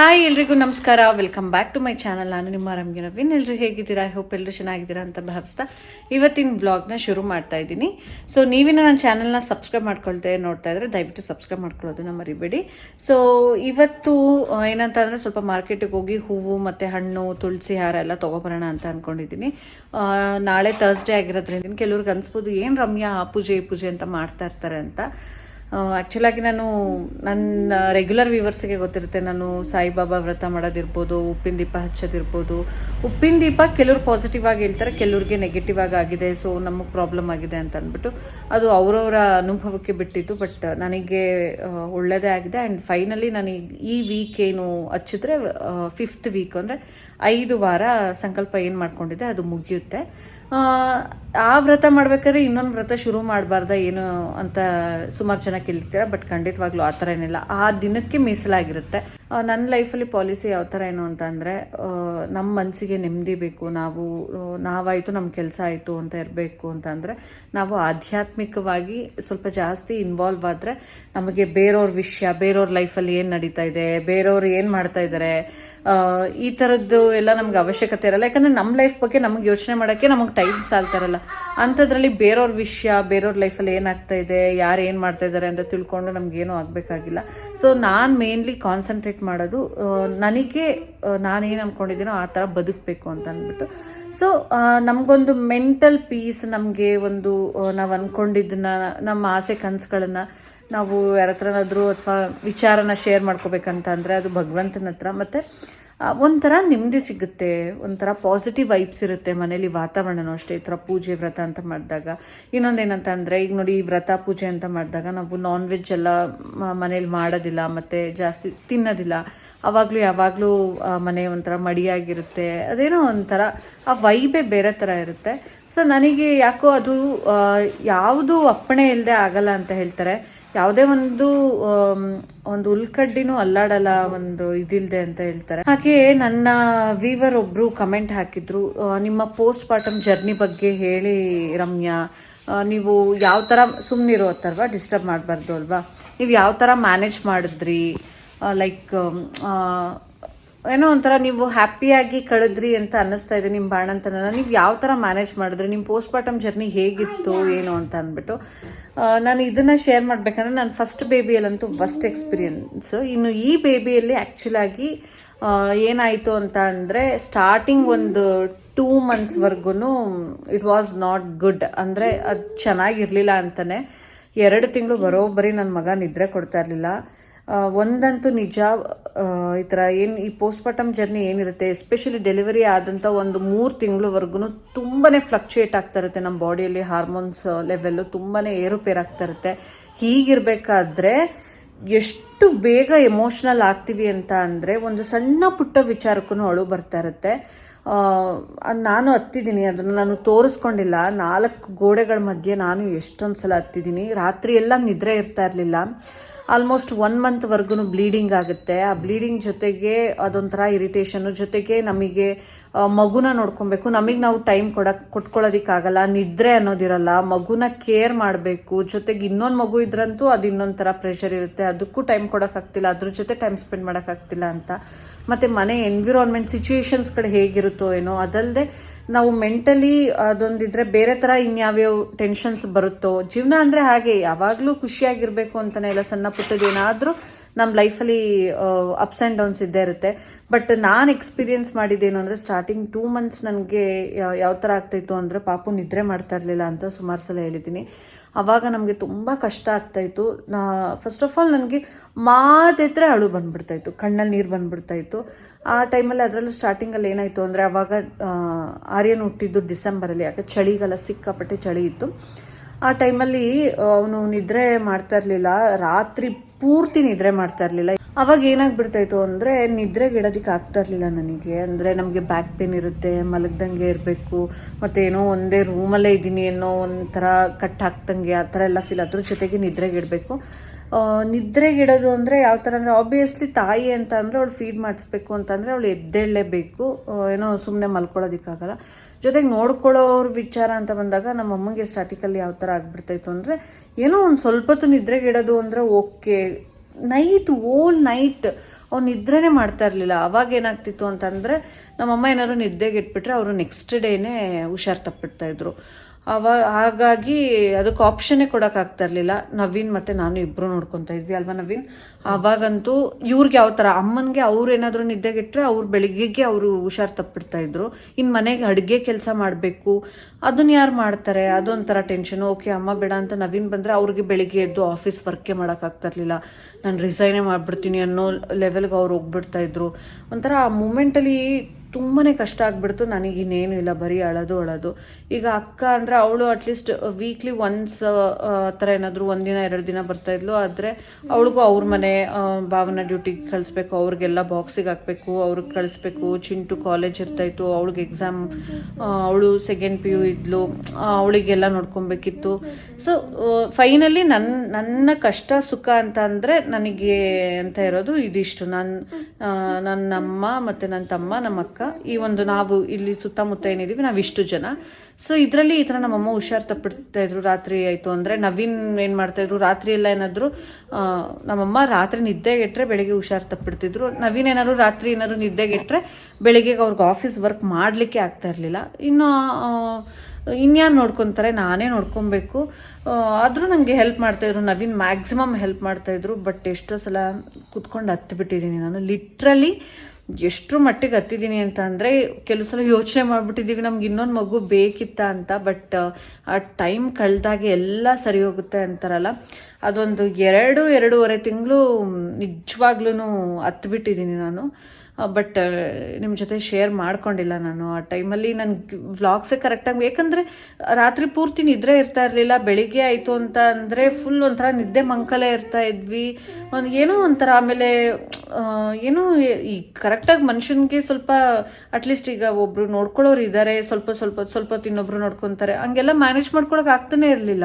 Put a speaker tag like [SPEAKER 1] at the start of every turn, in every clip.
[SPEAKER 1] Hi ಎಲ್ರಿಗೂ ನಮಸ್ಕಾರ. Welcome back to my channel ನಾನು ನಿಮ್ಮ ರಮ್ಯ ನವೀನ್. ಎಲ್ಲರೂ ಹೇಗಿದ್ದೀರಾ? ಐ ಹೋಪ್ ಎಲ್ಲರೂ ಚೆನ್ನಾಗಿದ್ದೀರಾ ಅಂತ ಭಾವಿಸ್ತಾ ಇವತ್ತಿನ ಬ್ಲಾಗ್ನ ಶುರು ಮಾಡ್ತಾ ಇದ್ದೀನಿ. ಸೊ ನೀವಿನ ನನ್ನ ಚಾನಲ್ನ ಸಬ್ಸ್ಕ್ರೈಬ್ ಮಾಡ್ಕೊಳ್ತೇ ನೋಡ್ತಾ ಇದ್ರೆ ದಯವಿಟ್ಟು ಸಬ್ಸ್ಕ್ರೈಬ್ ಮಾಡ್ಕೊಳ್ಳೋದನ್ನ ಮರಿಬೇಡಿ. ಸೊ ಇವತ್ತು ಏನಂತ ಅಂದರೆ ಸ್ವಲ್ಪ ಮಾರ್ಕೆಟಿಗೆ ಹೋಗಿ ಹೂವು ಮತ್ತು ಹಣ್ಣು, ತುಳಸಿ ಹಾರ ಎಲ್ಲ ತೊಗೊಬರೋಣ ಅಂತ ಅಂದ್ಕೊಂಡಿದ್ದೀನಿ ನಾಳೆ ತರ್ಸ್ಡೇ ಆಗಿರೋದ್ರಿಂದ ಕೆಲವ್ರಿಗೆ ಅನ್ಸ್ಬೋದು, ಏನು ರಮ್ಯಾ ಆ ಪೂಜೆ ಈ ಪೂಜೆ ಅಂತ ಮಾಡ್ತಾ ಇರ್ತಾರೆ ಅಂತ. ಆ್ಯಕ್ಚುಲಾಗಿ ನಾನು ನನ್ನ ರೆಗ್ಯುಲರ್ ವ್ಯೂವರ್ಸ್ಗೆ ಗೊತ್ತಿರುತ್ತೆ. ನಾನು ಸಾಯಿಬಾಬಾ ವ್ರತ ಮಾಡೋದಿರ್ಬೋದು, ಉಪ್ಪಿನ ದೀಪ ಹಚ್ಚೋದಿರ್ಬೋದು. ಉಪ್ಪಿನ ದೀಪ ಕೆಲವ್ರು ಪಾಸಿಟಿವ್ ಆಗಿ ಹೇಳ್ತಾರೆ, ಕೆಲವ್ರಿಗೆ ನೆಗೆಟಿವ್ ಆಗಿ ಆಗಿದೆ ಸೊ ನಮಗೆ ಪ್ರಾಬ್ಲಮ್ ಆಗಿದೆ ಅಂತ ಅಂದ್ಬಿಟ್ಟು ಅದು ಅವರವರ ಅನುಭವಕ್ಕೆ ಬಿಟ್ಟಿತ್ತು ಬಟ್ ನನಗೆ ಒಳ್ಳೆಯದೇ ಆಗಿದೆ. ಆ್ಯಂಡ್ ಫೈನಲಿ ನಾನು ಈ- ಈ ವೀಕ್ ಏನು ಹಚ್ಚಿದ್ರೆ ಫಿಫ್ತ್ ವೀಕ್ ಅಂದರೆ ಐದು ವಾರ ಸಂಕಲ್ಪ ಏನು ಮಾಡ್ಕೊಂಡಿದ್ದೆ ಅದು ಮುಗಿಯುತ್ತೆ. ಆ, ವ್ರತ ಮಾಡ್ಬೇಕಾದ್ರೆ ಇನ್ನೊಂದು ವ್ರತ ಶುರು ಮಾಡಬಾರ್ದ ಏನು ಅಂತ ಸುಮಾರು ಜನ ಕೇಳ್ತೀರಾ ಬಟ್ ಖಂಡಿತವಾಗ್ಲೂ ಆ ಥರ ಏನಿಲ್ಲ. ಆ ದಿನಕ್ಕೆ ಮೀಸಲಾಗಿರುತ್ತೆ. ನನ್ನ ಲೈಫಲ್ಲಿ ಪಾಲಿಸಿ ಯಾವ ಥರ ಏನು ಅಂತ ಅಂದರೆ ನಮ್ಮ ಮನಸ್ಸಿಗೆ ನೆಮ್ಮದಿ ಬೇಕು, ನಾವು ನಾವಾಯಿತು ನಮ್ಮ ಕೆಲಸ ಆಯಿತು ಅಂತ ಇರಬೇಕು ಅಂತಂದರೆ ನಾವು ಆಧ್ಯಾತ್ಮಿಕವಾಗಿ ಸ್ವಲ್ಪ ಜಾಸ್ತಿ ಇನ್ವಾಲ್ವ್ ಆದರೆ ನಮಗೆ ಬೇರೆಯವ್ರ ವಿಷಯ ಬೇರೆಯವ್ರ ಲೈಫಲ್ಲಿ ಏನು ನಡೀತಾ ಇದೆ ಬೇರೆಯವ್ರು ಏನು ಮಾಡ್ತಾ ಇದ್ದಾರೆ ಈ ಥರದ್ದು ಎಲ್ಲ ನಮ್ಗೆ ಅವಶ್ಯಕತೆ ಇರಲ್ಲ. ಯಾಕಂದ್ರೆ ನಮ್ಮ ಲೈಫ್ ಬಗ್ಗೆ ನಮಗೆ ಯೋಚನೆ ಮಾಡೋಕ್ಕೆ ನಮಗೆ ಟೈಮ್ ಸಾಲ್ತಾ ಇರಲ್ಲ ಅಂಥದ್ರಲ್ಲಿ ಬೇರೆಯವ್ರ ವಿಷಯ ಬೇರೆಯವ್ರ ಲೈಫಲ್ಲಿ ಏನಾಗ್ತಾ ಇದೆ, ಯಾರು ಏನು ಮಾಡ್ತಾ ಇದ್ದಾರೆ ಅಂತ ತಿಳ್ಕೊಂಡು ನಮಗೇನೂ ಆಗಬೇಕಾಗಿಲ್ಲ. ಸೊ ನಾನು ಮೇನ್ಲಿ ಕಾನ್ಸಂಟ್ರೇಟ್ ಮಾಡೋದು ಆ, ನನಗೆ ನಾನೇನು ಅಂದ್ಕೊಂಡಿದ್ದೀನೋ ಆ ಥರ ಬದುಕಬೇಕು ಅಂತ ಅಂದ್ಬಿಟ್ಟು. ಸೊ ನಮಗೊಂದು ಮೆಂಟಲ್ ಪೀಸ್ ನಮಗೆ ಒಂದು ನಾವು ಅಂದ್ಕೊಂಡಿದ್ದನ್ನ ನಮ್ಮ ಆಸೆ ಕನಸುಗಳನ್ನು ನಾವು ಯಾರ ಹತ್ರನಾದ್ರೂ ಅಥವಾ ವಿಚಾರನ ಶೇರ್ ಮಾಡ್ಕೋಬೇಕಂತ ಅಂದರೆ ಅದು ಭಗವಂತನ ಹತ್ರ. ಮತ್ತು ಒಂಥರ ನೆಮ್ಮದಿ ಸಿಗುತ್ತೆ, ಒಂಥರ ಪಾಸಿಟಿವ್ ವೈಬ್ಸ್ ಇರುತ್ತೆ ಮನೇಲಿ ವಾತಾವರಣನೂ ಅಷ್ಟೇ, ಈ ಥರ ಪೂಜೆ ವ್ರತ ಅಂತ ಮಾಡಿದಾಗ. ಇನ್ನೊಂದೇನಂತ ಅಂದರೆ, ಈಗ ನೋಡಿ ಈ ವ್ರತ ಪೂಜೆ ಅಂತ ಮಾಡಿದಾಗ ನಾವು ನಾನ್ ವೆಜ್ ಎಲ್ಲ ಮನೇಲಿ ಮಾಡೋದಿಲ್ಲ, ಮತ್ತು ಜಾಸ್ತಿ ತಿನ್ನೋದಿಲ್ಲ. ಅವಾಗಲೂ ಯಾವಾಗಲೂ ಮನೆ ಒಂಥರ ಮಡಿಯಾಗಿರುತ್ತೆ. ಅದೇನೋ ಒಂಥರ, ಆ ವೈಬೇ ಬೇರೆ ಥರ ಇರುತ್ತೆ. ಸೊ ನನಗೆ ಯಾಕೋ ಅದು ಯಾವುದು ಅಪ್ಪಣೆ ಇಲ್ಲದೆ ಆಗಲ್ಲ ಅಂತ ಹೇಳ್ತಾರೆ. ಯಾವುದೇ ಒಂದು ಒಂದು ಉಲ್ಕಡ್ಡಿನೂ ಅಲ್ಲಾಡಲ್ಲ, ಒಂದು ಇದಿಲ್ದೆ ಅಂತ ಹೇಳ್ತಾರೆ. ಹಾಗೆ ನನ್ನ ವೀವರ್ ಒಬ್ರು ಕಮೆಂಟ್ ಹಾಕಿದ್ರು ನಿಮ್ಮ ಪೋಸ್ಟ್ ಪಾರ್ಟಮ್ ಜರ್ನಿ ಬಗ್ಗೆ ಹೇಳಿ ರಮ್ಯಾ. ನೀವು ಯಾವ ಥರ ಸುಮ್ಮನಿರೋ ಅಲ್ವಾ ಡಿಸ್ಟರ್ಬ್ ಮಾಡಬಾರ್ದು ಅಲ್ವಾ? ನೀವು ಯಾವ ಥರ ಮ್ಯಾನೇಜ್ ಮಾಡಿದ್ರಿ? ಲೈಕ್ ಏನೋ ಒಂಥರ ನೀವು ಹ್ಯಾಪಿಯಾಗಿ ಕಳೆದ್ರಿ ಅಂತ ಅನ್ನಿಸ್ತಾ ಇದೆ ನಿಮ್ಮ ಬಾಣಂತನ ನೀವು ಯಾವ ಥರ ಮ್ಯಾನೇಜ್ ಮಾಡಿದ್ರಿ? ನಿಮ್ಮ ಪೋಸ್ಟ್ ಮಾರ್ಟಮ್ ಜರ್ನಿ ಹೇಗಿತ್ತು, ಏನು ಅಂತ ಅಂದ್ಬಿಟ್ಟು. ನಾನು ಇದನ್ನ ಶೇರ್ ಮಾಡಬೇಕಂದ್ರೆ ನಾನು ಫಸ್ಟ್ ಬೇಬಿಯಲ್ಲಂತೂ ಫಸ್ಟ್ ಎಕ್ಸ್ಪೀರಿಯನ್ಸ್ ಇನ್ನು ಈ ಬೇಬಿಯಲ್ಲಿ ಆ್ಯಕ್ಚುಲಾಗಿ ಏನಾಯಿತು ಅಂತ ಅಂದರೆ ಸ್ಟಾರ್ಟಿಂಗ್ ಒಂದು ಟೂ ಮಂತ್ಸ್ವರೆಗೂ ಇಟ್ ವಾಸ್ ನಾಟ್ ಗುಡ್ ಅಂದರೆ ಅದು ಚೆನ್ನಾಗಿರಲಿಲ್ಲ ಅಂತಲೇ ಎರಡು ತಿಂಗಳು ಬರೋಬ್ಬರಿ ನನ್ನ ಮಗ ನಿದ್ರೆ ಕೊಡ್ತಾ ಇರಲಿಲ್ಲ. ಒಂದಂತೂ ನಿಜ. ಈ ಥರ ಏನು, ಈ ಪೋಸ್ಟ್ಮಾರ್ಟಮ್ ಜರ್ನಿ ಏನಿರುತ್ತೆ ಎಸ್ಪೆಷಲಿ ಡೆಲಿವರಿ ಆದಂಥ ಒಂದು ಮೂರು ತಿಂಗಳವರೆಗೂ ತುಂಬಾ ಫ್ಲಕ್ಚುಯೇಟ್ ಆಗ್ತಾ ಇರುತ್ತೆ ನಮ್ಮ ಬಾಡಿಯಲ್ಲಿ ಹಾರ್ಮೋನ್ಸ್ ಲೆವೆಲ್ಲು ತುಂಬಾ ಏರುಪೇರು ಆಗ್ತಾ ಇರುತ್ತೆ. ಹೀಗಿರಬೇಕಾದ್ರೆ ಎಷ್ಟು ಬೇಗ ಎಮೋಷ್ನಲ್ ಆಗ್ತೀವಿ ಅಂತ ಅಂದರೆ ಒಂದು ಸಣ್ಣ ಪುಟ್ಟ ವಿಚಾರಕ್ಕೂ ಅಳು ಬರ್ತಾ ಇರುತ್ತೆ. ನಾನು ಹತ್ತಿದ್ದೀನಿ ಅದನ್ನು ನಾನು ತೋರಿಸ್ಕೊಂಡಿಲ್ಲ. ನಾಲ್ಕು ಗೋಡೆಗಳ ಮಧ್ಯೆ ನಾನು ಎಷ್ಟೊಂದು ಸಲ ಹತ್ತಿದ್ದೀನಿ ರಾತ್ರಿ ಎಲ್ಲ ನಿದ್ರೆ ಇರ್ತಾ ಇರಲಿಲ್ಲ. ಆಲ್ಮೋಸ್ಟ್ ಒನ್ ಮಂತ್ವರೆಗೂ ಬ್ಲೀಡಿಂಗ್ ಆಗುತ್ತೆ. ಆ ಬ್ಲೀಡಿಂಗ್ ಜೊತೆಗೆ ಅದೊಂಥರ ಇರಿಟೇಷನ್ ಜೊತೆಗೆ ನಮಗೆ ಮಗುನ ನೋಡ್ಕೊಬೇಕು. ನಮಗೆ ನಾವು ಟೈಮ್ ಕೊಡಕ್ ಕೊಟ್ಕೊಳ್ಳೋದಿಕ್ಕಾಗಲ್ಲ ನಿದ್ರೆ ಅನ್ನೋದಿರಲ್ಲ. ಮಗುನ ಕೇರ್ ಮಾಡಬೇಕು. ಜೊತೆಗೆ ಇನ್ನೊಂದು ಮಗು ಇದ್ರಂತೂ ಅದು ಇನ್ನೊಂದು ಥರ ಪ್ರೆಷರ್ ಇರುತ್ತೆ. ಅದಕ್ಕೂ ಟೈಮ್ ಕೊಡೋಕ್ಕಾಗ್ತಿಲ್ಲ ಅದ್ರ ಜೊತೆ ಟೈಮ್ ಸ್ಪೆಂಡ್ ಮಾಡೋಕ್ಕಾಗ್ತಿಲ್ಲ ಅಂತ. ಮತ್ತು ಮನೆ ಎನ್ವಿರಾನ್ಮೆಂಟ್ ಸಿಚುಯೇಷನ್ಸ್ಗಳು ಹೇಗಿರುತ್ತೋ ಏನೋ ಅದಲ್ಲದೆ ನಾವು ಮೆಂಟಲಿ ಅದೊಂದಿದ್ರೆ ಬೇರೆ ಥರ ಇನ್ಯಾವ್ಯಾವ ಟೆನ್ಷನ್ಸ್ ಬರುತ್ತೋ, ಜೀವನ ಅಂದರೆ ಹಾಗೆ, ಯಾವಾಗಲೂ ಖುಷಿಯಾಗಿರಬೇಕು ಅಂತಲೇ ಇಲ್ಲ, ಸಣ್ಣ ಪುಟ್ಟದೇನಾದರೂ ನಮ್ಮ ಲೈಫಲ್ಲಿ ಅಪ್ಸ್ ಆ್ಯಂಡ್ ಡೌನ್ಸ್ ಇದ್ದೇ ಇರುತ್ತೆ. ಬಟ್ ನಾನು ಎಕ್ಸ್ಪೀರಿಯನ್ಸ್ ಮಾಡಿದ್ದೇನು ಅಂದರೆ ಸ್ಟಾರ್ಟಿಂಗ್ ಟೂ ಮಂತ್ಸ್ ನನಗೆ ಯಾವ ಥರ ಆಗ್ತಾಯಿತ್ತು ಅಂದರೆ ಪಾಪು ನಿದ್ರೆ ಮಾಡ್ತಾ ಇರಲಿಲ್ಲ ಅಂತ ಸುಮಾರು ಸಲ ಹೇಳಿದ್ದೀನಿ. ಆವಾಗ ನಮಗೆ ತುಂಬ ಕಷ್ಟ ಆಗ್ತಾಯಿತ್ತು. ಫಸ್ಟ್ ಆಫ್ ಆಲ್ ನನಗೆ ಮಾತೆದ್ರೆ ಅಳು ಬಂದ್ಬಿಡ್ತಾಯಿತ್ತು ಕಣ್ಣಲ್ಲಿ ನೀರು ಬಂದ್ಬಿಡ್ತಾಯಿತ್ತು ಆ ಟೈಮಲ್ಲಿ ಅದರಲ್ಲೂ ಸ್ಟಾರ್ಟಿಂಗಲ್ಲಿ ಏನಾಯಿತು ಅಂದರೆ ಅವಾಗ ಆರ್ಯನ್ ಹುಟ್ಟಿದ್ದು ಡಿಸೆಂಬರಲ್ಲಿ, ಯಾಕೆ ಚಳಿಗಾಲ ಸಿಕ್ಕಾಪಟ್ಟೆ ಚಳಿ ಇತ್ತು. ಆ ಟೈಮಲ್ಲಿ ಅವನು ನಿದ್ರೆ ಮಾಡ್ತಾ ಇರಲಿಲ್ಲ, ರಾತ್ರಿ ಪೂರ್ತಿ ನಿದ್ರೆ ಮಾಡ್ತಾ ಇರಲಿಲ್ಲ. ಅವಾಗ ಏನಾಗ್ಬಿಡ್ತಾಯಿತ್ತು ಅಂದರೆ ನಿದ್ರೆಗೆ ಇಡೋದಕ್ಕೆ ಆಗ್ತಾ ಇರಲಿಲ್ಲ ನನಗೆ. ಅಂದರೆ ನಮಗೆ ಬ್ಯಾಕ್ ಪೇನ್ ಇರುತ್ತೆ, ಮಲಗ್ದಂಗೆ ಇರಬೇಕು, ಮತ್ತು ಏನೋ ಒಂದೇ ರೂಮಲ್ಲೇ ಇದ್ದೀನಿ ಅನ್ನೋ ಒಂಥರ ಕಟ್ ಹಾಕ್ದಂಗೆ ಆ ಥರ ಎಲ್ಲ ಫೀಲ್ ಅದ್ರ ಜೊತೆಗೆ ನಿದ್ರೆಗೆ ಇಡಬೇಕು ನಿದ್ರೆಗಿಡೋದು ಅಂದರೆ ಯಾವ ಥರ ಅಂದರೆ ಆಬ್ವಿಯಸ್ಲಿ ತಾಯಿ ಅಂತ ಅಂದರೆ ಅವಳು ಫೀಡ್ ಮಾಡಿಸ್ಬೇಕು ಅಂತಂದರೆ ಅವಳು ಎದ್ದೇಳಲೇಬೇಕು. ಏನೋ ಸುಮ್ಮನೆ ಮಲ್ಕೊಳ್ಳೋದಕ್ಕಾಗಲ್ಲ. ಜೊತೆಗೆ ನೋಡ್ಕೊಳ್ಳೋರ ವಿಚಾರ ಅಂತ ಬಂದಾಗ ನಮ್ಮ ಅಮ್ಮಗೆ ಸ್ಟಾಟಿಕಲ್ಲಿ ಯಾವ ಥರ ಆಗಿಬಿಡ್ತಾಯಿತ್ತು ಅಂದರೆ ಏನೋ ಒಂದು ಸ್ವಲ್ಪ ಹೊತ್ತು ನಿದ್ರೆಗಿಡೋದು ಅಂದರೆ ಓಕೆ ನೈಟ್ ಓಲ್ ನೈಟ್ ಅವ್ನು ನಿದ್ರೆನೇ ಮಾಡ್ತಾ ಇರಲಿಲ್ಲ. ಅವಾಗ ಏನಾಗ್ತಿತ್ತು ಅಂತಂದರೆ ನಮ್ಮಮ್ಮ ಏನಾದ್ರು ನಿದ್ದೆಗೆ ಇಟ್ಬಿಟ್ರೆ ಅವರು ನೆಕ್ಸ್ಟ್ ಡೇನೇ ಹುಷಾರು ತಪ್ಪಿಡ್ತಾ ಇದ್ರು. ಅವಾಗ ಹಾಗಾಗಿ ಅದಕ್ಕೆ ಆಪ್ಷನ್ನೇ ಕೊಡೋಕ್ಕಾಗ್ತಾ ಇರಲಿಲ್ಲ. ನವೀನ್ ಮತ್ತು ನಾನು ಇಬ್ಬರು ನೋಡ್ಕೊತಾ ಇದ್ವಿ ಅಲ್ವಾ ನವೀನ್? ಅವಾಗಂತೂ ಇವ್ರಿಗೆ ಯಾವ ಥರ ಅಮ್ಮನಿಗೆ ಅವ್ರು ಏನಾದರೂ ಇಟ್ಟರೆ ಅವ್ರು ಬೆಳಿಗ್ಗೆಗೆ ಅವರು ಹುಷಾರು ತಪ್ಪಿಡ್ತಾ ಇದ್ರು. ಇನ್ನು ಮನೆಗೆ ಅಡುಗೆ ಕೆಲಸ ಮಾಡಬೇಕು ಅದನ್ನ ಯಾರು ಮಾಡ್ತಾರೆ? ಅದೊಂಥರ ಟೆನ್ಷನು ಓಕೆ, ಅಮ್ಮ ಬೇಡ ಅಂತ ನವೀನ್ ಬಂದರೆ ಅವ್ರಿಗೆ ಬೆಳಿಗ್ಗೆ ಎದ್ದು ಆಫೀಸ್ ವರ್ಕೇ ಮಾಡೋಕ್ಕಾಗ್ತಾ ಇರಲಿಲ್ಲ. ನಾನು ರಿಸೈನೇ ಮಾಡಿಬಿಡ್ತೀನಿ ಅನ್ನೋ ಲೆವೆಲ್ಗೆ ಅವ್ರು ಹೋಗ್ಬಿಡ್ತಾ ಇದ್ರು. ಒಂಥರ ಆ ಮೂಮೆಂಟಲ್ಲಿ ತುಂಬಾ ಕಷ್ಟ ಆಗಿಬಿಡ್ತು. ನನಗೆ ಇನ್ನೇನು ಇಲ್ಲ, ಬರೀ ಅಳೋದು ಅಳೋದು. ಈಗ ಅಕ್ಕ ಅಂದರೆ ಅವಳು ಅಟ್ಲೀಸ್ಟ್ ವೀಕ್ಲಿ ಒನ್ಸ್ ಥರ ಏನಾದರೂ ಒಂದಿನ ಎರಡು ದಿನ ಬರ್ತಾಯಿದ್ಲು ಆದರೆ ಅವಳಿಗೂ ಅವ್ರ ಮನೆ ಭಾವನ ಡ್ಯೂಟಿಗೆ ಕಳಿಸ್ಬೇಕು. ಅವ್ರಿಗೆಲ್ಲ ಬಾಕ್ಸಿಗೆ ಹಾಕಬೇಕು, ಅವ್ರಿಗೆ ಕಳಿಸ್ಬೇಕು. ಚಿಂಟು ಕಾಲೇಜ್ ಇರ್ತಾಯಿತ್ತು ಅವಳಿಗೆ ಎಕ್ಸಾಮ್ ಅವಳು ಸೆಕೆಂಡ್ ಪಿ ಯು ಇದ್ಲು. ಅವಳಿಗೆಲ್ಲ ನೋಡ್ಕೊಬೇಕಿತ್ತು. ಸೊ ಫೈನಲಿ ನನ್ನ ನನ್ನ ಕಷ್ಟ, ಸುಖ ಅಂತ ಅಂದರೆ ನನಗೆ ಅಂತ ಇರೋದು ಇದಿಷ್ಟು. ನನ್ನ ನನ್ನಮ್ಮ ಮತ್ತು ನನ್ನ ತಮ್ಮ ನಮ್ಮ ಅಕ್ಕ ಈ ಒಂದು ನಾವು ಇಲ್ಲಿ ಸುತ್ತಮುತ್ತ ಏನಿದ್ದೀವಿ, ನಾವು ಇಷ್ಟು ಜನ. ಸೊ ಇದರಲ್ಲಿ ಈ ಥರ ನಮ್ಮಮ್ಮ ಹುಷಾರು ತಪ್ಪಿಡ್ತಾ ಇದ್ರು. ರಾತ್ರಿ ಆಯಿತು ಅಂದರೆ ನವೀನ್ ಏನು ಮಾಡ್ತಾಯಿದ್ರು ರಾತ್ರಿ ಎಲ್ಲ ಏನಾದರೂ ನಮ್ಮಮ್ಮ ರಾತ್ರಿ ನಿದ್ದೆಗೆಟ್ರೆ ಬೆಳಿಗ್ಗೆ ಹುಷಾರು ತಪ್ಪಿಡ್ತಿದ್ರು. ನವೀನ್ ಏನಾದ್ರು ರಾತ್ರಿ ಏನಾದ್ರು ನಿದ್ದೆಗೆಟ್ರೆ ಬೆಳಿಗ್ಗೆ ಅವ್ರಿಗೆ ಆಫೀಸ್ ವರ್ಕ್ ಮಾಡಲಿಕ್ಕೆ ಆಗ್ತಾ ಇರಲಿಲ್ಲ. ಇನ್ನು ಇನ್ಯಾರು ನೋಡ್ಕೊತಾರೆ? ನಾನೇ ನೋಡ್ಕೊಬೇಕು. ಆದರೂ ನನಗೆ ಹೆಲ್ಪ್ ಮಾಡ್ತಾಯಿದ್ರು ನವೀನ್ ಮ್ಯಾಕ್ಸಿಮಮ್ ಹೆಲ್ಪ್ ಮಾಡ್ತಾಯಿದ್ರು ಬಟ್ ಎಷ್ಟೋ ಸಲ ಕುತ್ಕೊಂಡು ಹತ್ತಿಬಿಟ್ಟಿದ್ದೀನಿ ನಾನು. ಲಿಟ್ರಲಿ ಎಷ್ಟರ ಮಟ್ಟಿಗೆ ಹತ್ತಿದ್ದೀನಿ ಅಂತ ಅಂದರೆ ಕೆಲವು ಸಲ ಯೋಚನೆ ಮಾಡಿಬಿಟ್ಟಿದ್ದೀವಿ ನಮ್ಗೆ ಇನ್ನೊಂದು ಮಗು ಬೇಕಿತ್ತ ಅಂತ, ಬಟ್, ಆ ಟೈಮ್ ಕಳೆದಾಗೆ ಎಲ್ಲ ಸರಿ ಹೋಗುತ್ತೆ ಅಂತಾರಲ್ಲ. ಅದೊಂದು ಎರಡು, ಎರಡೂವರೆ ತಿಂಗಳು ನಿಜವಾಗ್ಲೂ ಹತ್ಬಿಟ್ಟಿದ್ದೀನಿ ನಾನು. ಬಟ್ ನಿಮ್ಮ ಜೊತೆ ಶೇರ್ ಮಾಡ್ಕೊಂಡಿಲ್ಲ ನಾನು ಆ ಟೈಮಲ್ಲಿ ನನ್ನ ವ್ಲಾಗ್ಸೇ ಕರೆಕ್ಟಾಗಿ ಏಕೆಂದರೆ ರಾತ್ರಿ ಪೂರ್ತಿ ನಿದ್ರೆ ಇರ್ತಾ ಇರಲಿಲ್ಲ, ಬೆಳಿಗ್ಗೆ ಆಯಿತು ಅಂತ ಅಂದರೆ ಫುಲ್ ಒಂಥರ ನಿದ್ದೆ ಮಂಕಲೇ ಇರ್ತಾ ಇದ್ವಿ. ಒಂದು ಏನೋ ಒಂಥರ ಆಮೇಲೆ ಏನೋ ಈ ಕರೆಕ್ಟಾಗಿ ಮನುಷ್ಯನಿಗೆ ಸ್ವಲ್ಪ ಅಟ್ಲೀಸ್ಟ್ ಈಗ ಒಬ್ಬರು ನೋಡ್ಕೊಳ್ಳೋರು ಇದ್ದಾರೆ ಸ್ವಲ್ಪ ಸ್ವಲ್ಪ ಸ್ವಲ್ಪ ಇನ್ನೊಬ್ರು ನೋಡ್ಕೊತಾರೆ. ಹಂಗೆಲ್ಲ ಮ್ಯಾನೇಜ್ ಮಾಡ್ಕೊಳಕ್ಕೆ ಆಗ್ತಾನೇ ಇರಲಿಲ್ಲ.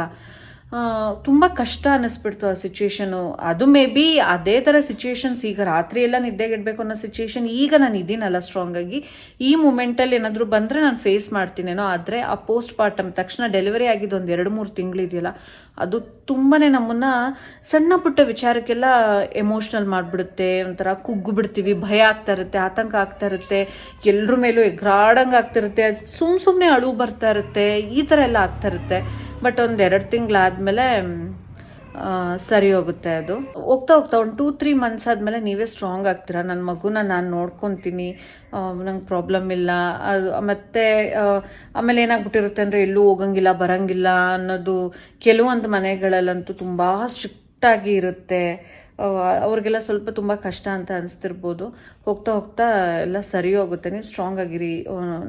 [SPEAKER 1] ತುಂಬ ಕಷ್ಟ ಅನ್ನಿಸ್ಬಿಡ್ತು ಆ ಸಿಚುಯೇಷನು ಅದು ಮೇ ಬಿ ಅದೇ ಥರ ಸಿಚುಯೇಷನ್ಸ್ ಈಗ ರಾತ್ರಿ ಎಲ್ಲ ನಿದ್ದೆಗೆಡ್ಬೇಕು ಅನ್ನೋ ಸಿಚುಯೇಷನ್ ಈಗ ನಾನು ಇದ್ದೀನಲ್ಲ ಸ್ಟ್ರಾಂಗ್ ಆಗಿ. ಈ ಮೂಮೆಂಟಲ್ಲಿ ಏನಾದರೂ ಬಂದರೆ ನಾನು ಫೇಸ್ ಮಾಡ್ತೀನೇನೋ, ಆದರೆ ಆ ಪೋಸ್ಟ್ ಪಾರ್ಟಮ್ ತಕ್ಷಣ ಡೆಲಿವರಿ ಆಗಿದ್ದು ಒಂದು ಎರಡು ಮೂರು ತಿಂಗಳಿದೆಯಲ್ಲ ಅದು ತುಂಬಾ ನಮ್ಮನ್ನು ಸಣ್ಣ ಪುಟ್ಟ ವಿಚಾರಕ್ಕೆಲ್ಲ ಎಮೋಷ್ನಲ್ ಮಾಡಿಬಿಡುತ್ತೆ, ಒಂಥರ ಕುಗ್ಗು ಬಿಡ್ತೀವಿ, ಭಯ ಆಗ್ತಾ ಇರುತ್ತೆ, ಆತಂಕ ಆಗ್ತಾ ಇರುತ್ತೆ ಎಲ್ಲರ ಮೇಲೂ ಎಗ್ರಾಡಂಗೆ ಆಗ್ತಿರುತ್ತೆ ಸುಮ್ಮ ಸುಮ್ಮನೆ ಅಳು ಬರ್ತಾ ಇರುತ್ತೆ, ಈ ಥರ ಎಲ್ಲ ಆಗ್ತಾ ಇರುತ್ತೆ. ಬಟ್ ಒಂದು ಎರಡು ತಿಂಗಳಾದಮೇಲೆ ಸರಿ ಹೋಗುತ್ತೆ ಅದು. ಹೋಗ್ತಾ ಹೋಗ್ತಾ ಒಂದು ಟೂ ತ್ರೀ ಮಂತ್ಸ್ ಆದಮೇಲೆ ನೀವೇ ಸ್ಟ್ರಾಂಗ್ ಆಗ್ತೀರಾ? ನನ್ನ ಮಗುನ ನಾನು ನೋಡ್ಕೊತೀನಿ ನಂಗೆ ಪ್ರಾಬ್ಲಮ್ ಇಲ್ಲ. ಅದು, ಮತ್ತು ಆಮೇಲೆ ಏನಾಗ್ಬಿಟ್ಟಿರುತ್ತೆ ಅಂದರೆ ಎಲ್ಲೂ ಹೋಗಂಗಿಲ್ಲ, ಬರಂಗಿಲ್ಲ ಅನ್ನೋದು ಕೆಲವೊಂದು ಮನೆಗಳಲ್ಲಂತೂ ತುಂಬ ಸ್ಟ್ರಿಕ್ಟಾಗಿ ಇರುತ್ತೆ. ಅವ್ರಿಗೆಲ್ಲ ಸ್ವಲ್ಪ ತುಂಬ ಕಷ್ಟ ಅಂತ ಅನಿಸ್ತಿರ್ಬೋದು. ಹೋಗ್ತಾ ಹೋಗ್ತಾ ಎಲ್ಲ ಸರಿ ಹೋಗುತ್ತೆ. ನೀವು ಸ್ಟ್ರಾಂಗ್ ಆಗಿರಿ.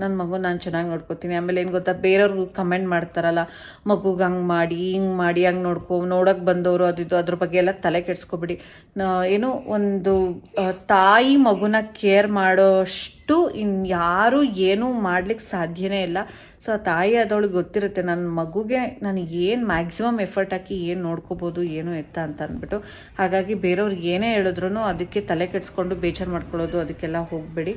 [SPEAKER 1] ನನ್ನ ಮಗು ನಾನು ಚೆನ್ನಾಗಿ ನೋಡ್ಕೋತೀನಿ. ಆಮೇಲೆ ಏನು ಗೊತ್ತಾ ಬೇರೆಯವ್ರಿಗೂ ಕಮೆಂಟ್ ಮಾಡ್ತಾರಲ್ಲ, ಮಗುಗೆ ಹಂಗೆ ಮಾಡಿ, ಹಿಂಗೆ ಮಾಡಿ, ಹಂಗೆ ನೋಡ್ಕೊ, ನೋಡೋಕೆ ಬಂದವರು ಅದಿದ್ದು ಅದ್ರ ಬಗ್ಗೆ ಎಲ್ಲ ತಲೆ ಕೆಡಿಸ್ಕೊಬಿಡಿ. ಏನು ಒಂದು ತಾಯಿ ಮಗುನ ಕೇರ್ ಮಾಡೋಷ್ಟು ಇನ್ಯಾರೂ ಏನೂ ಮಾಡ್ಲಿಕ್ಕೆ ಸಾಧ್ಯನೇ ಇಲ್ಲ. ಸೊ ಆ ತಾಯಿ ಅದೊಳಗೆ ಗೊತ್ತಿರುತ್ತೆ ನನ್ನ ಮಗುಗೆ ನಾನು ಏನು ಮ್ಯಾಕ್ಸಿಮಮ್ ಎಫರ್ಟ್ ಹಾಕಿ ಏನು ನೋಡ್ಕೋಬೋದು, ಏನು ಎತ್ತ ಅಂತ ಅಂದ್ಬಿಟ್ಟು. ಹಾಗಾಗಿ ಬೇರೆಯವ್ರಿಗೆ ಏನೇ ಹೇಳಿದ್ರು ಅದಕ್ಕೆ ತಲೆ ಕೆಡಿಸ್ಕೊಂಡು ಬೇಜಾರು ಮಾಡ್ಕೊಳ್ಳೋದು ಅದಕ್ಕೆಲ್ಲ ಹೋಗಬೇಡಿ.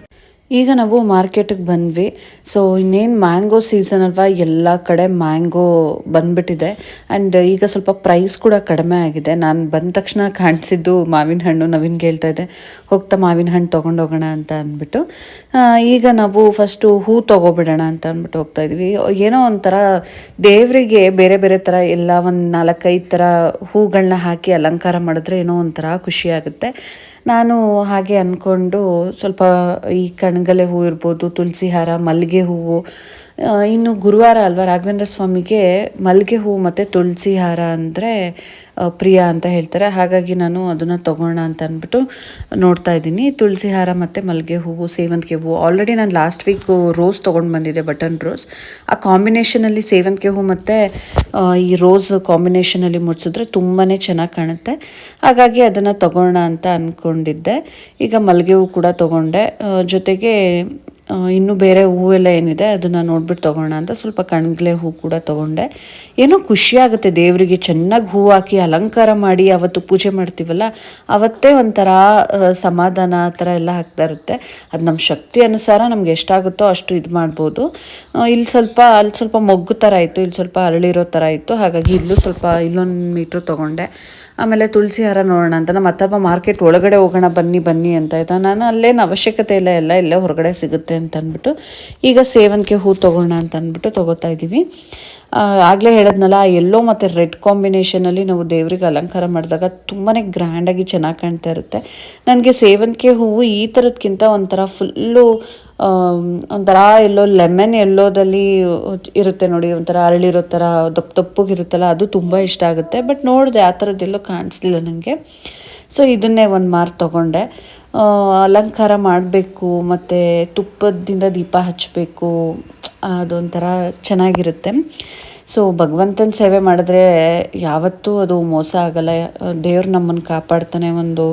[SPEAKER 1] ಈಗ ನಾವು ಮಾರ್ಕೆಟಿಗೆ ಬಂದ್ವಿ. ಸೊ ಇನ್ನೇನು ಮ್ಯಾಂಗೋ ಸೀಸನ್ ಅಲ್ವಾ, ಎಲ್ಲ ಕಡೆ ಮ್ಯಾಂಗೋ ಬಂದ್ಬಿಟ್ಟಿದೆ. ಆ್ಯಂಡ್ ಈಗ ಸ್ವಲ್ಪ ಪ್ರೈಸ್ ಕೂಡ ಕಡಿಮೆ ಆಗಿದೆ. ನಾನು ಬಂದ ತಕ್ಷಣ ಕಾಣಿಸಿದ್ದು ಮಾವಿನ ಹಣ್ಣು, ನವೀನ್ ಹೇಳ್ತಾ ಇದ್ದೆ ಹೋಗ್ತಾ ಮಾವಿನ ಹಣ್ಣು ತೊಗೊಂಡೋಗೋಣ ಅಂತ ಅಂದ್ಬಿಟ್ಟು. ಈಗ ನಾವು ಫಸ್ಟು ಹೂ ತೊಗೊಬಿಡೋಣ ಅಂತ ಅಂದ್ಬಿಟ್ಟು ಹೋಗ್ತಾ ಇದ್ವಿ. ಏನೋ ಒಂಥರ ದೇವರಿಗೆ ಬೇರೆ ಬೇರೆ ಥರ ಎಲ್ಲ ಒಂದು ನಾಲ್ಕೈದು ಥರ ಹೂಗಳನ್ನ ಹಾಕಿ ಅಲಂಕಾರ ಮಾಡಿದ್ರೆ ಏನೋ ಒಂಥರ ಖುಷಿ ಆಗುತ್ತೆ. ನಾನು ಹಾಗೆ ಅಂದ್ಕೊಂಡು ಸ್ವಲ್ಪ ಈ ಕಣಗಲೆ ಹೂ ಇರ್ಬೋದು ತುಳಸಿ ಹಾರ ಮಲ್ಲಿಗೆ ಹೂವು ಇನ್ನು ಗುರುವಾರ ಅಲ್ವಾ ರಾಘವೇಂದ್ರ ಸ್ವಾಮಿಗೆ ಮಲ್ಲಿಗೆ ಹೂ ಮತ್ತು ತುಳಸಿ ಹಾರ ಅಂದರೆ ಪ್ರಿಯ ಅಂತ ಹೇಳ್ತಾರೆ. ಹಾಗಾಗಿ ನಾನು ಅದನ್ನು ತೊಗೋಣ ಅಂತ ಅಂದ್ಬಿಟ್ಟು ನೋಡ್ತಾ ಇದ್ದೀನಿ. ತುಳಸಿ ಹಾರ ಮತ್ತು ಮಲ್ಲಿಗೆ ಹೂವು, ಸೇವಂತಿಗೆ ಹೂವು. ಆಲ್ರೆಡಿ ನಾನು ಲಾಸ್ಟ್ ವೀಕ್ ರೋಸ್ ತೊಗೊಂಡು ಬಂದಿದ್ದೆ ಬಟನ್ ರೋಸ್ ಆ ಕಾಂಬಿನೇಷನಲ್ಲಿ ಸೇವಂತಿಗೆ ಹೂವು ಮತ್ತು ಈ ರೋಸ್ ಕಾಂಬಿನೇಷನಲ್ಲಿ ಮುಡಿಸಿದ್ರೆ ತುಂಬಾ ಚೆನ್ನಾಗಿ ಕಾಣುತ್ತೆ. ಹಾಗಾಗಿ ಅದನ್ನು ತೊಗೋಣ ಅಂತ ಅಂದ್ಕೊಂಡಿದ್ದೆ ಈಗ ಮಲ್ಲಿಗೆ ಹೂವು ಕೂಡ ತೊಗೊಂಡೆ. ಜೊತೆಗೆ ಇನ್ನು ಬೇರೆ ಹೂವೆಲ್ಲ ಏನಿದೆ, ಅದನ್ನು ನೋಡ್ಬಿಟ್ಟು ತೊಗೋಣ ಅಂತ ಸ್ವಲ್ಪ ಕಣ್ಗಲೆ ಹೂ ಕೂಡ ತೊಗೊಂಡೆ. ಏನೋ ಖುಷಿಯಾಗುತ್ತೆ ದೇವರಿಗೆ, ಚೆನ್ನಾಗಿ ಹೂ ಹಾಕಿ ಅಲಂಕಾರ ಮಾಡಿ ಅವತ್ತು ಪೂಜೆ ಮಾಡ್ತೀವಲ್ಲ, ಅವತ್ತೇ ಒಂಥರ ಸಮಾಧಾನ ಆ ಥರ ಎಲ್ಲ ಹಾಕ್ತಾ ಇರುತ್ತೆ. ಅದು ನಮ್ಮ ಶಕ್ತಿ ಅನುಸಾರ ನಮ್ಗೆ ಎಷ್ಟಾಗುತ್ತೋ ಅಷ್ಟು ಇದು ಮಾಡ್ಬೋದು. ಇಲ್ಲಿ ಸ್ವಲ್ಪ ಅಲ್ಲಿ ಸ್ವಲ್ಪ ಮೊಗ್ಗು ಥರ ಇತ್ತು ಇಲ್ಲಿ ಸ್ವಲ್ಪ ಅರಳಿರೋ ಥರ ಇತ್ತು ಹಾಗಾಗಿ ಇಲ್ಲೂ ಸ್ವಲ್ಪ, ಇಲ್ಲೊಂದು ಮೀಟ್ರ್ ತೊಗೊಂಡೆ. ಆಮೇಲೆ ತುಳಸಿ ಹಾರ ನೋಡೋಣ ಅಂತ. ನಮ್ಮ ಮಾರ್ಕೆಟ್ ಒಳಗಡೆ ಹೋಗೋಣ, ಬನ್ನಿ ಬನ್ನಿ ಅಂತ ಆಯ್ತಾ ನಾನು ಅಲ್ಲೇನು ಅವಶ್ಯಕತೆ ಇಲ್ಲ, ಎಲ್ಲ ಇಲ್ಲೇ ಹೊರಗಡೆ ಸಿಗುತ್ತೆ ಅಂತ ಅಂದ್ಬಿಟ್ಟು, ಈಗ ಸೇವಂತಿಗೆ ಹೂ ತೊಗೋಣ ಅಂತ ಅಂದ್ಬಿಟ್ಟು ತೊಗೋತಾ ಇದ್ದೀವಿ. ಆಗಲೇ ಹೇಳದ್ನಲ್ಲ ಎಲ್ಲೋ ಮತ್ತು ರೆಡ್ ಕಾಂಬಿನೇಷನಲ್ಲಿ ನಾವು ದೇವರಿಗೆ ಅಲಂಕಾರ ಮಾಡಿದಾಗ ತುಂಬಾ ಗ್ರ್ಯಾಂಡಾಗಿ ಚೆನ್ನಾಗಿ ಕಾಣ್ತಾ ಇರುತ್ತೆ. ನನಗೆ ಸೇವಂತಿಗೆ ಹೂವು ಈ ಥರದ್ಕಿಂತ ಒಂಥರ ಫುಲ್ಲು ಒಂಥರ ಎಲ್ಲೋ ಲೆಮನ್ ಎಲ್ಲೋದಲ್ಲಿ ಇರುತ್ತೆ ನೋಡಿ, ಒಂಥರ ಅರಳಿರೋ ಥರ, ದಪ್ಪ ದಪ್ಪಗಿರುತ್ತಲ್ಲ ಅದು ತುಂಬ ಇಷ್ಟ ಆಗುತ್ತೆ. ಬಟ್ ನೋಡಿದೆ, ಆ ಥರದ್ದೆಲ್ಲೋ ಕಾಣಿಸ್ಲಿಲ್ಲ ನನಗೆ ಸೊ ಇದನ್ನೇ ಒಂದು ಮಾರು ತಗೊಂಡೆ. ಅಲಂಕಾರ ಮಾಡಬೇಕು, ಮತ್ತು ತುಪ್ಪದಿಂದ ದೀಪ ಹಚ್ಚಬೇಕು ಅದೊಂಥರ ಚೆನ್ನಾಗಿರುತ್ತೆ. ಸೊ ಭಗವಂತನ ಸೇವೆ ಮಾಡಿದ್ರೆ ಯಾವತ್ತೂ ಅದು ಮೋಸ ಆಗಲ್ಲ. ದೇವ್ರು ನಮ್ಮನ್ನು ಕಾಪಾಡ್ತಾನೆ ಒಂದು,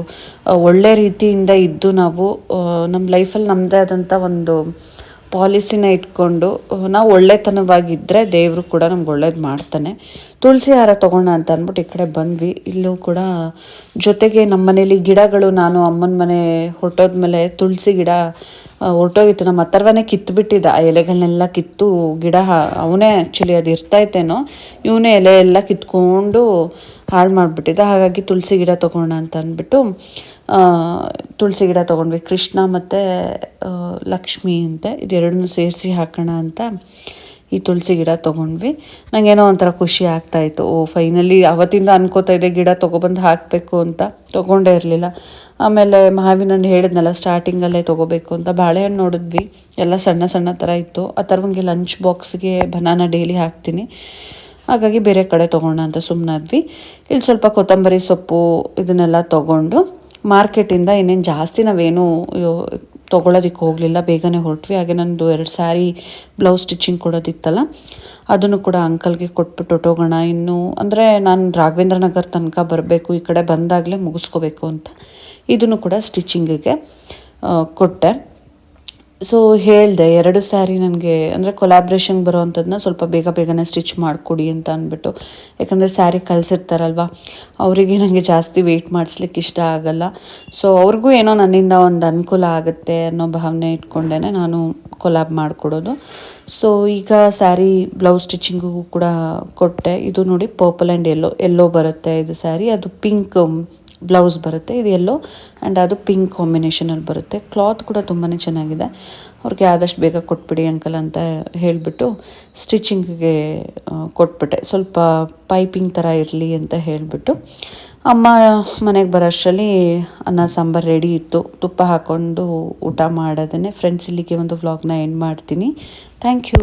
[SPEAKER 1] ಒಳ್ಳೆ ರೀತಿಯಿಂದ ಇದ್ದು ನಾವು ನಮ್ಮ ಲೈಫಲ್ಲಿ ನಮ್ಮದೇ ಆದಂಥ ಒಂದು ಪಾಲಿಸಿನ ಇಟ್ಕೊಂಡು, ನಾವು ಒಳ್ಳೆತನವಾಗಿದ್ದರೆ ದೇವರು ಕೂಡ ನಮ್ಗೆ ಒಳ್ಳೇದು ಮಾಡ್ತಾನೆ. ತುಳಸಿ ಹಾರ ತೊಗೋಣ ಅಂತ ಅಂದ್ಬಿಟ್ಟು ಈ ಕಡೆ ಬಂದ್ವಿ. ಇಲ್ಲೂ ಕೂಡ ಜೊತೆಗೆ ನಮ್ಮ ಮನೇಲಿ ಗಿಡಗಳು ನಾನು ಅಮ್ಮನ ಮನೆ ಹೊರಟೋದ್ಮೇಲೆ ತುಳಸಿ ಗಿಡ ಹೊರಟೋಗಿತ್ತು ನಮ್ಮ ಅಥರ್ವನೇ ಕಿತ್ತುಬಿಟ್ಟಿದ್ದ ಆ ಎಲೆಗಳನ್ನೆಲ್ಲ ಕಿತ್ತು ಗಿಡ ಅವನೇ ಆ್ಯಕ್ಚುಲಿ ಅದು ಇರ್ತೈತೇನೋ ಇವನೇ ಎಲೆ ಎಲ್ಲ ಕಿತ್ಕೊಂಡು ಹಾಳು ಮಾಡಿಬಿಟ್ಟಿದ್ದ. ಹಾಗಾಗಿ ತುಳಸಿ ಗಿಡ ತೊಗೋಣ ಅಂತ ಅಂದ್ಬಿಟ್ಟು ತುಳಸಿ ಗಿಡ ತೊಗೊಂಡ್ವಿ. ಕೃಷ್ಣ ಮತ್ತು ಲಕ್ಷ್ಮಿ ಅಂತ. ಇದೆರಡನ್ನೂ ಸೇರಿಸಿ ಹಾಕೋಣ ಅಂತ ಈ ತುಳಸಿ ಗಿಡ ತೊಗೊಂಡ್ವಿ. ನನಗೇನೋ ಒಂಥರ ಖುಷಿ ಆಗ್ತಾಯಿತ್ತು. ಓ ಫೈನಲಿ ಅವತ್ತಿಂದ ಅನ್ಕೋತಾ ಇದ್ದೆ ಗಿಡ ತೊಗೊಬಂದು ಹಾಕಬೇಕು ಅಂತ. ತೊಗೊಂಡೇ ಇರಲಿಲ್ಲ. ಆಮೇಲೆ ಮಾವಿನ ಹಣ್ಣು ಹೇಳಿದ್ನಲ್ಲ ಸ್ಟಾರ್ಟಿಂಗಲ್ಲೇ ತೊಗೋಬೇಕು ಅಂತ. ಬಾಳೆಹಣ್ಣು ನೋಡಿದ್ವಿ. ಎಲ್ಲ ಸಣ್ಣ ಸಣ್ಣ ಥರ ಇತ್ತು. ಆ ಥರವಂಗೆ ಲಂಚ್ ಬಾಕ್ಸ್ಗೆ ಬನಾನ ಡೈಲಿ ಹಾಕ್ತೀನಿ. ಹಾಗಾಗಿ ಬೇರೆ ಕಡೆ ತೊಗೋಣ ಅಂತ ಸುಮ್ಮನಾದ್ವಿ ಇಲ್ಲಿ ಸ್ವಲ್ಪ ಕೊತ್ತಂಬರಿ ಸೊಪ್ಪು ಇದನ್ನೆಲ್ಲ ತೊಗೊಂಡು ಮಾರ್ಕೆಟಿಂದ ಇನ್ನೇನು ಜಾಸ್ತಿ ನಾವೇನು ತೊಗೊಳೋದಕ್ಕೆ ಹೋಗಲಿಲ್ಲ, ಬೇಗನೆ ಹೊರಟ್ವಿ. ಹಾಗೆ ನಂದು ಎರಡು ಸ್ಯಾರಿ ಬ್ಲೌಸ್ ಸ್ಟಿಚಿಂಗ್ ಕೊಡೋದಿತ್ತಲ್ಲ, ಅದನ್ನು ಕೂಡ ಅಂಕಲ್ಗೆ ಕೊಟ್ಬಿಟ್ಟು ಹೊಟ್ಟೋಗೋಣ ಇನ್ನು ಅಂದರೆ ನಾನು ರಾಘವೇಂದ್ರ ನಗರ್ ತನಕ ಬರಬೇಕು, ಈ ಕಡೆ ಬಂದಾಗಲೇ ಮುಗಿಸ್ಕೋಬೇಕು ಅಂತ. ಇದನ್ನು ಕೂಡ ಸ್ಟಿಚಿಂಗಿಗೆ ಕೊಟ್ಟೆ. ಸೊ ಹೇಳಿದೆ, ಎರಡು ಸ್ಯಾರಿ ನನಗೆ, ಅಂದರೆ ಕೊಲಾಬ್ರೇಷನ್ ಬರೋವಂಥದ್ದನ್ನ ಸ್ವಲ್ಪ ಬೇಗ ಬೇಗನೆ ಸ್ಟಿಚ್ ಮಾಡಿಕೊಡಿ ಅಂತ ಅಂದ್ಬಿಟ್ಟು. ಯಾಕಂದರೆ ಸ್ಯಾರಿ ಕಲಿಸಿರ್ತಾರಲ್ವ, ಅವರಿಗೆ ನನಗೆ ಜಾಸ್ತಿ ವೆಯ್ಟ್ ಮಾಡಿಸ್ಲಿಕ್ಕೆ ಇಷ್ಟ ಆಗಲ್ಲ. ಸೊ ಅವ್ರಿಗೂ ಏನೋ ನನ್ನಿಂದ ಒಂದು ಅನುಕೂಲ ಆಗುತ್ತೆ ಅನ್ನೋ ಭಾವನೆ ಇಟ್ಕೊಂಡೇ ನಾನು ಕೊಲಾಬ್ ಮಾಡಿಕೊಡೋದು. ಸೊ ಈಗ ಸ್ಯಾರಿ ಬ್ಲೌಸ್ ಸ್ಟಿಚಿಂಗಿಗೂ ಕೂಡ ಕೊಟ್ಟೆ. ಇದು ನೋಡಿ ಪರ್ಪಲ್ ಆ್ಯಂಡ್ ಎಲ್ಲೋ ಎಲ್ಲೋ ಬರುತ್ತೆ ಇದು ಸ್ಯಾರಿ ಅದು ಪಿಂಕ್ ಬ್ಲೌಸ್ ಬರುತ್ತೆ, ಇದು ಎಲ್ಲೋ ಆ್ಯಂಡ್ ಅದು ಪಿಂಕ್ ಕಾಂಬಿನೇಷನಲ್ಲಿ ಬರುತ್ತೆ. ಕ್ಲಾತ್ ಕೂಡ ತುಂಬಾ ಚೆನ್ನಾಗಿದೆ. ಅವ್ರಿಗೆ ಆದಷ್ಟು ಬೇಗ ಕೊಟ್ಬಿಡಿ ಅಂಕಲ್ ಅಂತ ಹೇಳಿಬಿಟ್ಟು ಸ್ಟಿಚಿಂಗ್ಗೆ ಕೊಟ್ಬಿಟ್ಟೆ. ಸ್ವಲ್ಪ ಪೈಪಿಂಗ್ ಥರ ಇರಲಿ ಅಂತ ಹೇಳಿಬಿಟ್ಟು ಅಮ್ಮ ಮನೆಗೆ ಬರೋ ಅಷ್ಟರಲ್ಲಿ ಅನ್ನ, ಸಾಂಬಾರು ರೆಡಿ ಇತ್ತು. ತುಪ್ಪ ಹಾಕ್ಕೊಂಡು ಊಟ ಮಾಡೋದನ್ನೇ ಫ್ರೆಂಡ್ಸ್ ಇಲ್ಲಿಗೆ ಒಂದು ವ್ಲಾಗ್ನ ಎಂಡ್ ಮಾಡ್ತೀನಿ. Thank you